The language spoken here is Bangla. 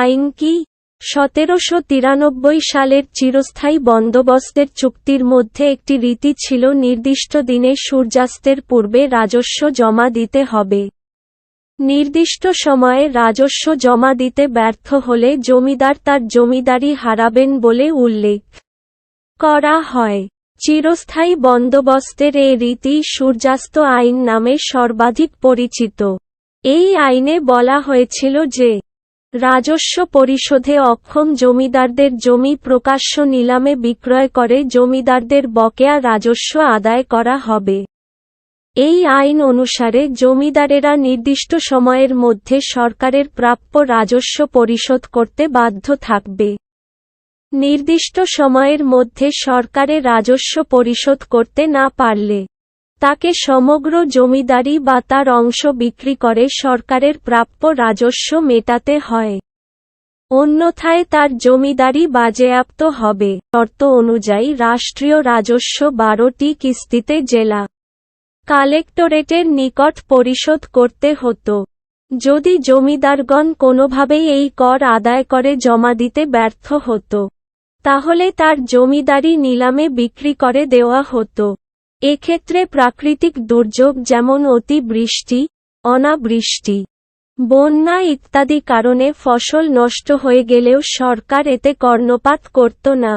আইন কি? সতেরোশো তিরানব্বই সালের চিরস্থায়ী বন্দোবস্তের চুক্তির মধ্যে একটি রীতি ছিল, নির্দিষ্ট দিনে সূর্যাস্তের পূর্বে রাজস্ব জমা দিতে হবে। নির্দিষ্ট সময়ে রাজস্ব জমা দিতে ব্যর্থ হলে জমিদার তার জমিদারি হারাবেন বলে উল্লেখ করা হয়। চিরস্থায়ী বন্দোবস্তের এ রীতি সূর্যাস্ত আইন নামে সর্বাধিক পরিচিত। এই আইনে বলা হয়েছিল যে রাজস্ব পরিশোধে অক্ষম জমিদারদের জমি প্রকাশ্য নিলামে বিক্রয় করে জমিদারদের বকেয়া রাজস্ব আদায় করা হবে। এই আইন অনুসারে জমিদারেরা নির্দিষ্ট সময়ের মধ্যে সরকারের প্রাপ্য রাজস্ব পরিশোধ করতে বাধ্য থাকবে। নির্দিষ্ট সময়ের মধ্যে সরকারে রাজস্ব পরিশোধ করতে না পারলে তাকে সমগ্র জমিদারি বা তার অংশ বিক্রি করে সরকারের প্রাপ্য রাজস্ব মেটাতে হয়। অন্যথায় তার জমিদারি বাজেয়াপ্ত হবে। শর্ত অনুযায়ী রাষ্ট্রীয় রাজস্ব বারোটি কিস্তিতে জেলা কালেক্টরেটের নিকট পরিশোধ করতে হতো। যদি জমিদারগণ কোনোভাবেই এই কর আদায় করে জমা দিতে ব্যর্থ হতো, তাহলে তার জমিদারি নিলামে বিক্রি করে দেওয়া হতো। এক্ষেত্রে প্রাকৃতিক দুর্যোগ যেমন অতিবৃষ্টি, অনাবৃষ্টি, বন্যা ইত্যাদি কারণে ফসল নষ্ট হয়ে গেলেও সরকার এতে কর্ণপাত করত না।